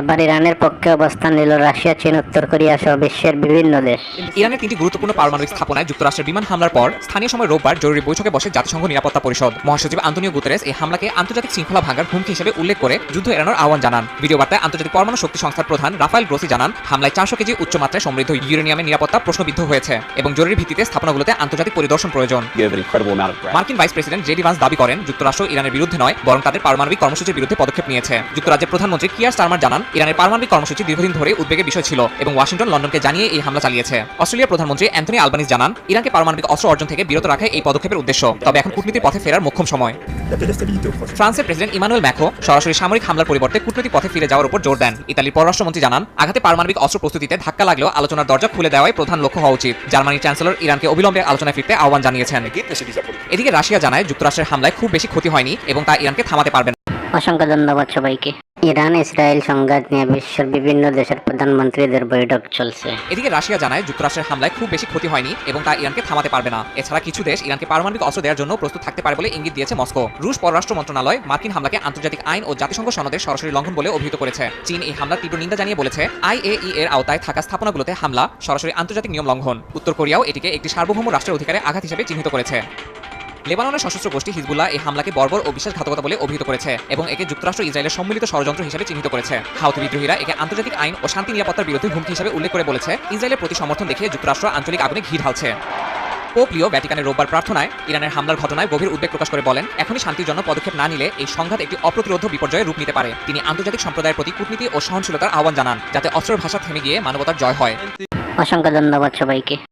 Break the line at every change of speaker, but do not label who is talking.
এবার ইরানের পক্ষে অবস্থান নিল রাশিয়া চীন উত্তর কোরিয়া সহ বিশ্বের বিভিন্ন দেশ।
ইরানের তিনটি গুরুত্বপূর্ণ পারমাণবিক স্থাপনায় যুক্তরাষ্ট্রের বিমান হামলার পর স্থানীয় সময় রোববার জরুরি বৈঠকে বসে জাতিসংঘ নিরাপত্তা পরিষদ। মহাসচিব আন্তনিও গুতেরেস এই হামলাকে আন্তর্জাতিক শৃঙ্খলা ভাঙার হুমকি হিসেবে উল্লেখ করে যুদ্ধ এড়ানোর আহ্বান জানান। ভিডিও বার্তায় আন্তর্জাতিক পরমাণু শক্তি সংস্থার প্রধান রাফায়েল গ্রোসি জানান হামলায় চারশো কেজি উচ্চমাত্রায় সমৃদ্ধ ইউরেনিয়ামের নিরাপত্তা প্রশ্নবিদ্ধ হয়েছে এবং জরুরি ভিত্তিতে স্থাপনাগুলোতে আন্তর্জাতিক পরিদর্শন প্রয়োজন. মার্কিন ভাইস প্রেসিডেন্ট জেডি ভান্স দাবি করেন যুক্তরাষ্ট্র ইরানের বিরুদ্ধে নয় বরং তাদের পারমাণবিক কর্মসূচির বিরুদ্ধে পদক্ষেপ নিয়েছে। যুক্তরাজ্যের প্রধানমন্ত্রী কিয়ার স্টারমার জানান ইরানের পারমাণবিক কর্মসূচি দীর্ঘদিন ধরে উদ্বেগের বিষয় ছিল এবং ওয়াশিংটন লন্ডনকে জানিয়ে এই হামলা চালিয়েছে। অস্ট্রেলিয়ার প্রধানমন্ত্রী অ্যান্থনি আলবানিস জানান, ইরানকে পারমাণবিক অস্ত্র অর্জন থেকে বিরত রাখাই এই পদক্ষেপের উদ্দেশ্য, তবে এখন কূটনীতির পথে ফেরার মোক্ষম সময়। ফ্রান্সের প্রেসিডেন্ট ইমানুয়েল ম্যাখো সরাসরি সামরিক হামলার পরিবর্তে কূটনৈতিক পথে ফিরে যাওয়ার উপর জোর দেন। ইতালির পররাষ্ট্রমন্ত্রী জানান, আঘাতে পারমাণবিক অস্ত্র প্রস্তুতিতে ধাক্কা লাগলেও আলোচনার দরজা খুলে দেওয়াই প্রধান লক্ষ্য হওয়া উচিত। জার্মানির চ্যান্সেলর ইরানকে অবিলম্বে আলোচনায় ফিরতে আহ্বান জানিয়েছেন। এদিকে রাশিয়া জানায়, যুক্তরাষ্ট্রের হামলায় খুব বেশি ক্ষতি হয়নি এবং তা ইরানকে থামাতে পারবে না।
অসংখ্য ধন্যবাদ সবাইকে। ইরান, ইসরায়েল সংঘাত নিয়ে বিশ্বের বিভিন্ন দেশের প্রধানমন্ত্রীদের বৈঠক চলছে।
এদিকে রাশিয়া জানায় যুক্তরাষ্ট্রের হামলায় খুব বেশি ক্ষতি হয়নি এবং তা ইরানকে থামাতে পারবে না। এছাড়া কিছু দেশ ইরানকে পারমাণবিক অস্ত্র দেওয়ার জন্য প্রস্তুত থাকতে পারে বলে ইঙ্গিত দিয়েছে মস্কো। রুশ পররাষ্ট্র মন্ত্রণালয় মার্কিন হামলাকে আন্তর্জাতিক আইন ও জাতিসংঘ সনদের সরাসরি লঙ্ঘন বলে অভিহিত করেছে। চীন এই হামলার তীব্র নিন্দা জানিয়ে বলেছে, আইএই এর আওতায় থাকা স্থাপনাগুলোতে হামলা সরাসরি আন্তর্জাতিক নিয়ম লঙ্ঘন। উত্তর কোরিয়াও এটিকে একটি সার্বভৌম রাষ্ট্রের অধিকারে আঘাত হিসেবে চিহ্নিত করেছে। লেবাননের সশস্ত্র গোষ্ঠী হিজবুল্লাহ এই হামলাকে বর্বর ও বিশ্বাসঘাতকতা বলে অভিহিত করেছে এবং একে যুক্তরাষ্ট্র ইসরায়েলের সম্মিলিত ষড়যন্ত্র হিসেবে চিহ্নিত করেছে। হাউতি বিদ্রোহীরা একে আন্তর্জাতিক আইন ও শান্তি নিরাপত্তার বিরুদ্ধে হুমকি হিসেবে উল্লেখ করে বলেছে, ইসরায়েলের প্রতি সমর্থন দেখিয়ে যুক্তরাষ্ট্র আঞ্চলিক আগুনে ঘি ঢালছে। পোপ লিও ভ্যাটিকানের রোববার প্রার্থনায় ইরানের হামলার ঘটনায় গভীর উদ্বেগ প্রকাশ করে বলেন, এখনই শান্তির জন্য পদক্ষেপ না নিলে এই সংঘাত একটি অপ্রতিরোধ বিপর্যয়ে রূপ নিতে পারে। তিনি আন্তর্জাতিক সম্প্রদায়ের প্রতি কূটনীতি ও সহনশীলতার আহ্বান জানান, যাতে অস্ত্রের ভাষা থেমে গিয়ে মানবতার জয় হয়।
অসংখ্য ধন্যবাদ সবাইকে।